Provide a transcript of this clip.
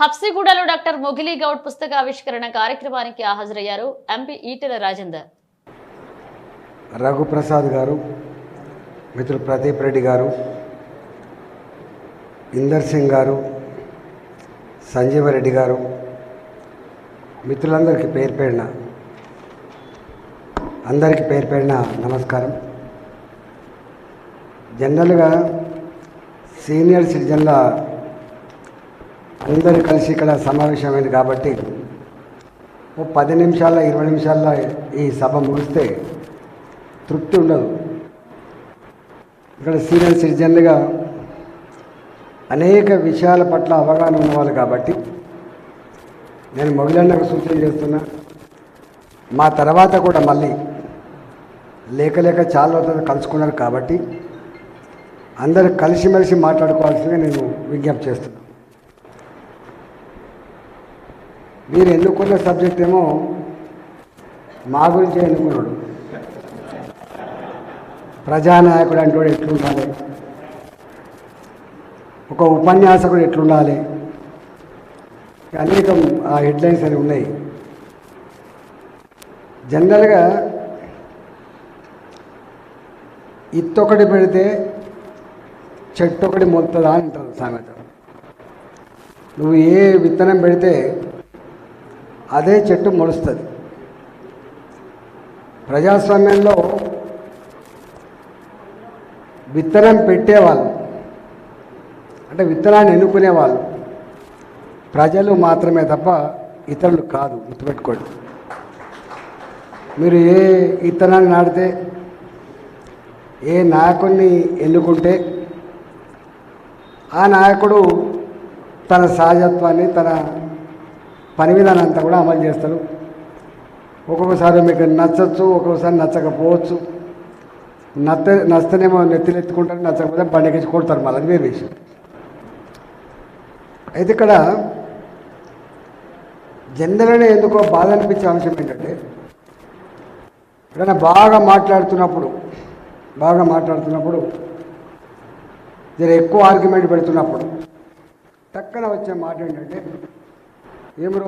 హబ్సిగూడలో doctor మొగిలి గౌడ్ పుస్తక ఆవిష్కరణ కార్యక్రమానికి హాజరయ్యారు ఎంపీ ఈటెల రాజేందర్. రఘుప్రసాద్ గారు మిత్రులు ప్రదీప్ రెడ్డి గారు ఇందర్ సింగ్ గారు సంజీవ రెడ్డి గారు మిత్రులందరికీ పేరు పేరిన అందరికీ పేరు పేరిన నమస్కారం. జనరల్గా సీనియర్ సిటిజన్ల అందరూ కలిసి ఇక్కడ సమావేశమైంది కాబట్టి ఓ పది నిమిషాల ఇరవై నిమిషాల ఈ సభ ముగిస్తే తృప్తి ఉండదు. ఇక్కడ సీనియర్ సిటిజన్లుగా అనేక విషయాల పట్ల అవగాహన ఉన్నవాళ్ళు కాబట్టి నేను మొగిలన్నకు సూచన చేస్తున్నా. మా తర్వాత కూడా మళ్ళీ లేక లేక చాలా రోజులు కలుసుకున్నారు కాబట్టి అందరూ కలిసిమెలిసి మాట్లాడుకోవాల్సిందిగా నేను విజ్ఞప్తి చేస్తున్నాను మీరు ఎన్నుకున్న సబ్జెక్ట్ ఏమో మా గురించి ఎన్నుకున్నాడు. ప్రజానాయకుడు అంటే ఎట్లుండాలి? ఒక ఉపన్యాసకుడు ఎట్లుండాలి? అనేకం ఆ హెడ్లైన్స్ అని ఉన్నాయి. జనరల్గా ఇత్తొకటి పెడితే చెట్టు ఒకటి మొత్తదా అంటారు సామెత. నువ్వు ఏ విత్తనం పెడితే అదే చెట్టు మొలుస్తుంది. ప్రజాస్వామ్యంలో విత్తనం పెట్టేవాళ్ళు అంటే విత్తనాన్ని ఎన్నుకునేవాళ్ళు ప్రజలు మాత్రమే తప్ప ఇతరులు కాదు గుర్తుపెట్టుకోండి. మీరు ఏ విత్తనాన్ని నాటితే ఏ నాయకుడిని ఎన్నుకుంటే ఆ నాయకుడు తన సహజత్వాన్ని తన పని విధానం అంతా కూడా అమలు చేస్తారు. ఒక్కొక్కసారి మీకు నచ్చచ్చు ఒక్కొక్కసారి నచ్చకపోవచ్చు. నచ్చ నచ్చితేనేమో నెత్తిలెత్తుకుంటారు నచ్చకపోతే బండికి కొడతారు మళ్ళీ అది వేరే విషయం. అయితే ఇక్కడ జనరల్గా ఎందుకో బాధ అనిపించే అంశం ఏంటంటే ఎక్కడైనా బాగా మాట్లాడుతున్నప్పుడు బాగా మాట్లాడుతున్నప్పుడు జర ఎక్కువ ఆర్గ్యుమెంట్ పెడుతున్నప్పుడు టక్కన వచ్చే మాట ఏంటంటే ఏం